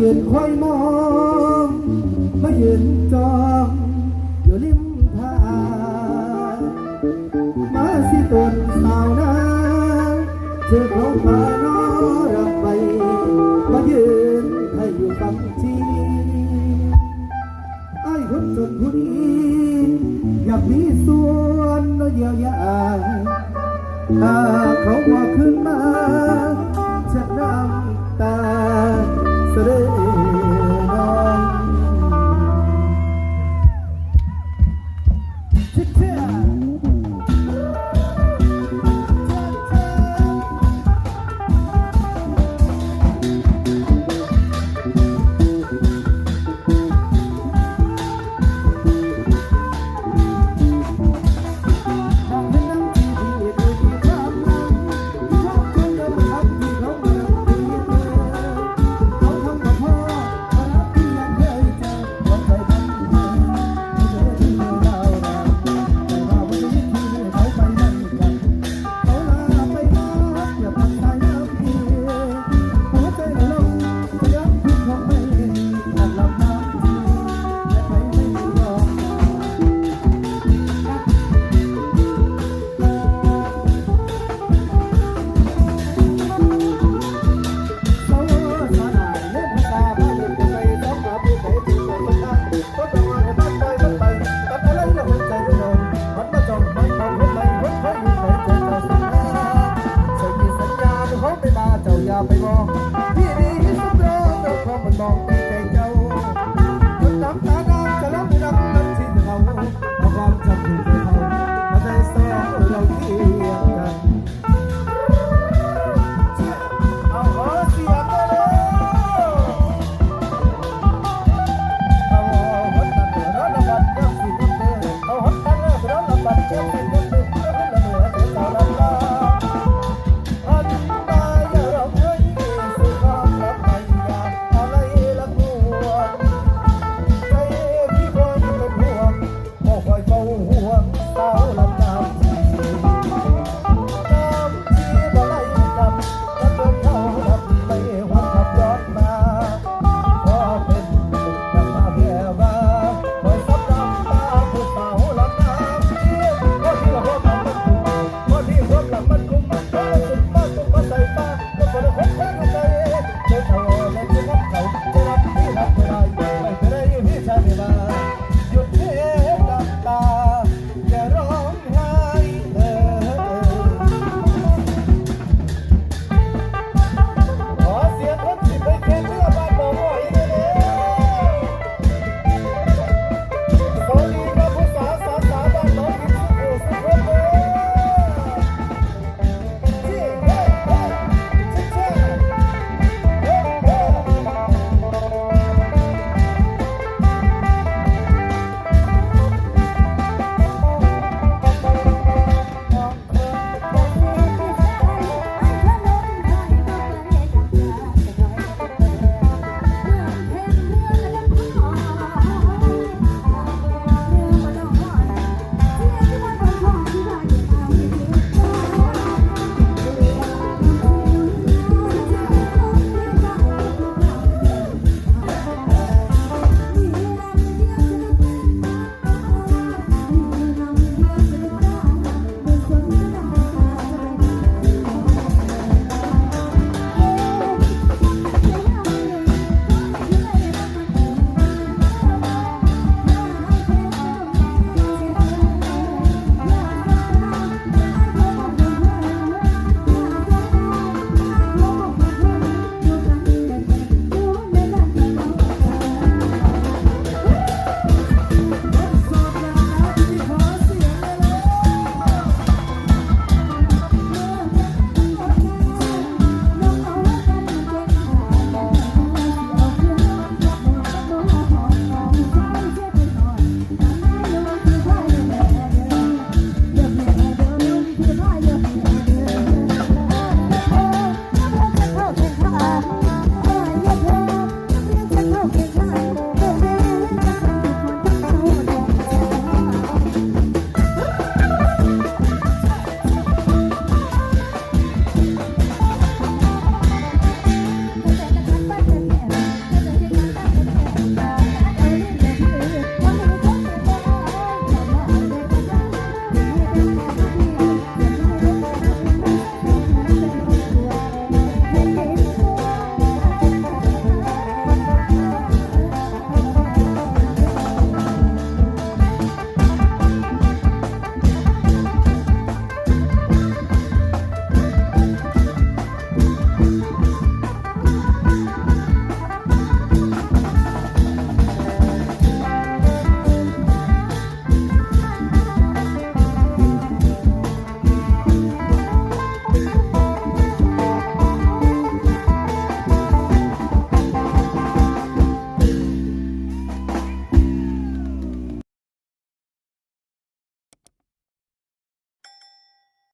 ยืนคอยมอง มายืนจองอยู่ริมทางมาสิตนสาวนาเจอของฟ้านอรับไป มายืนให้อยู่ฟังทีไอ้คนจนผู้นี้อยากมีส่วนเดียวยาหาเขาว่าขึ้นมา ಸರೇ